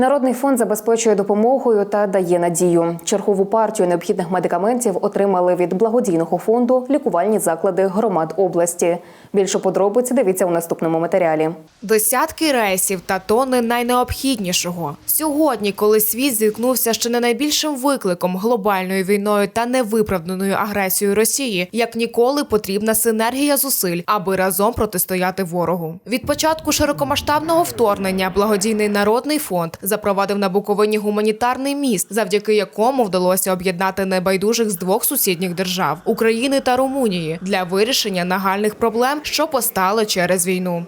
Народний фонд забезпечує допомогою та дає надію. Чергову партію необхідних медикаментів отримали від благодійного фонду лікувальні заклади громад області. Більше подробиць дивіться у наступному матеріалі. Десятки рейсів та тони найнеобхіднішого. Сьогодні, коли світ зіткнувся ще не найбільшим викликом глобальною війною та невиправданою агресією Росії, як ніколи потрібна синергія зусиль, аби разом протистояти ворогу. Від початку широкомасштабного вторгнення благодійний народний фонд запровадив на Буковині гуманітарний міст, завдяки якому вдалося об'єднати небайдужих з двох сусідніх держав України та Румунії для вирішення нагальних проблем, що постали через війну.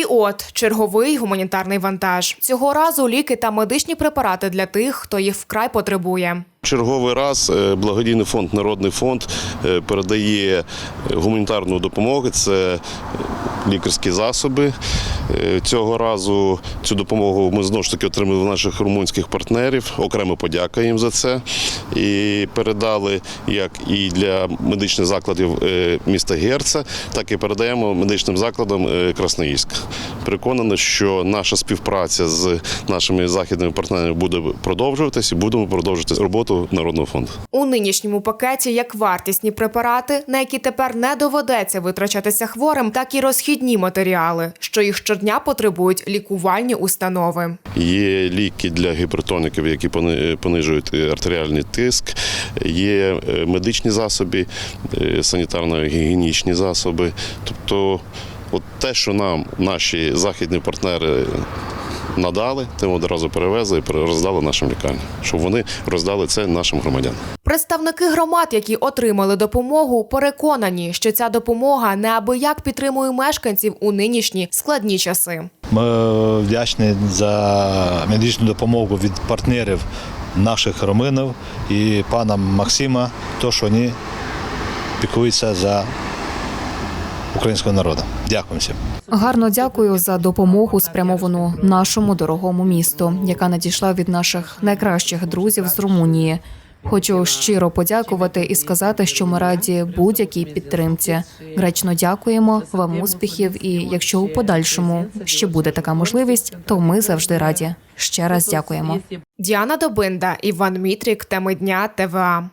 І от черговий гуманітарний вантаж. Цього разу ліки та медичні препарати для тих, хто їх вкрай потребує. Черговий раз е, благодійний фонд Народний фонд е, передає гуманітарну допомогу. Це лікарські засоби. Е, Цього разу цю допомогу ми знову ж таки отримали в наших румунських партнерів. Окремо подяка їм за це. І передали як і для медичних закладів е, міста Герца, так і передаємо медичним закладам е, Красноїльська. Переконаний, що наша співпраця з нашими західними партнерами буде продовжуватись і будемо продовжувати роботу Народного фонду. У нинішньому пакеті як вартісні препарати, на які тепер не доведеться витрачатися хворим, так і розхідні матеріали, що їх щодня потребують лікувальні установи. Є ліки для гіпертоників, які пони- понижують е, артеріальний тиск, є е, медичні засоби, е, санітарно-гігієнічні засоби. Тобто, от те, що нам наші західні партнери надали, тим одразу перевезли і роздали нашим лікарням, щоб вони роздали це нашим громадянам. Представники громад, які отримали допомогу, переконані, що ця допомога неабияк підтримує мешканців у нинішні складні часи. Ми вдячні за медичну допомогу від партнерів наших роминів і пана Максима, то що вони піклуються за українського народу. Дякую всім. Гарно дякую за допомогу, спрямовану нашому дорогому місту, яка надійшла від наших найкращих друзів з Румунії. Хочу щиро подякувати і сказати, що ми раді будь-якій підтримці. Гречно дякуємо вам успіхів. І якщо у подальшому ще буде така можливість, то ми завжди раді. Ще раз дякуємо. Діана Добинда, Іван Мітрік, теми дня ТВА.